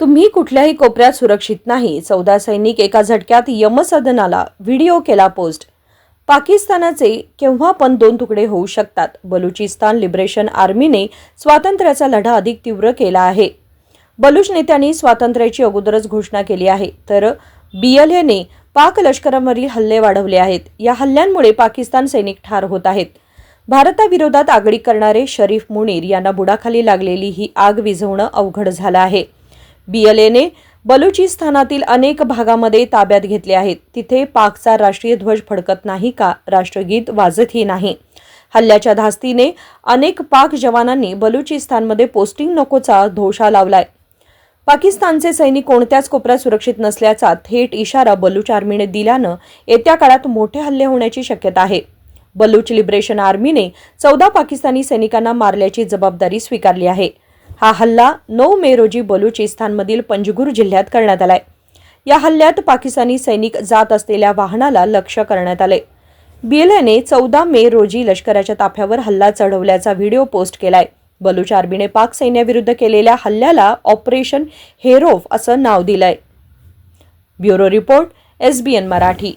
तुम्ही कुठल्याही कोपऱ्यात सुरक्षित नाही. चौदा सैनिक एका झटक्यात यमसदनाला व्हिडिओ केला पोस्ट. पाकिस्तानाचे केव्हा पण दोन तुकडे होऊ शकतात. बलुचिस्तान लिबरेशन आर्मीने स्वातंत्र्याचा लढा अधिक तीव्र केला आहे. बलुच नेत्यांनी स्वातंत्र्याची अगोदरच घोषणा केली आहे. तर बीएलएने पाक लष्करावरील हल्ले वाढवले आहेत. या हल्ल्यांमुळे पाकिस्तान सैनिक ठार होत आहेत. भारताविरोधात आगळी करणारे शरीफ मुनीर यांना बुडाखाली लागलेली ही आग विझवणं अवघड झालं आहे. बीएलएने बलुचिस्तानातील अनेक भागामध्ये ताब्यात घेतले आहेत. तिथे पाकचा राष्ट्रीय ध्वज फडकत नाही का? राष्ट्रगीत वाजतही नाही. हल्ल्याच्या धास्तीने अनेक पाक जवानांनी बलुचिस्तानमध्ये पोस्टिंग नकोचा धोशा लावलाय. पाकिस्तानचे सैनिक कोणत्याच कोपऱ्यात सुरक्षित नसल्याचा थेट इशारा बलूच आर्मीने दिल्यानं येत्या काळात मोठे हल्ले होण्याची शक्यता आहे. बलूच लिबरेशन आर्मीने चौदा पाकिस्तानी सैनिकांना मारल्याची जबाबदारी स्वीकारली आहे. हा हल्ला नऊ मे रोजी बलुचिस्तानमधील पंजगुर जिल्ह्यात करण्यात आलाय. या हल्ल्यात पाकिस्तानी सैनिक जात असलेल्या वाहनाला लक्ष्य करण्यात आले बीएलएने चौदा मे रोजी लष्कराच्या ताफ्यावर हल्ला चढवल्याचा व्हिडिओ पोस्ट केलाय. बलुच आर्मीने पाक सैन्याविरुद्ध केलेल्या हल्ल्याला ऑपरेशन हेरोफ असं नाव दिलंय. Bureau report SBN Marathi.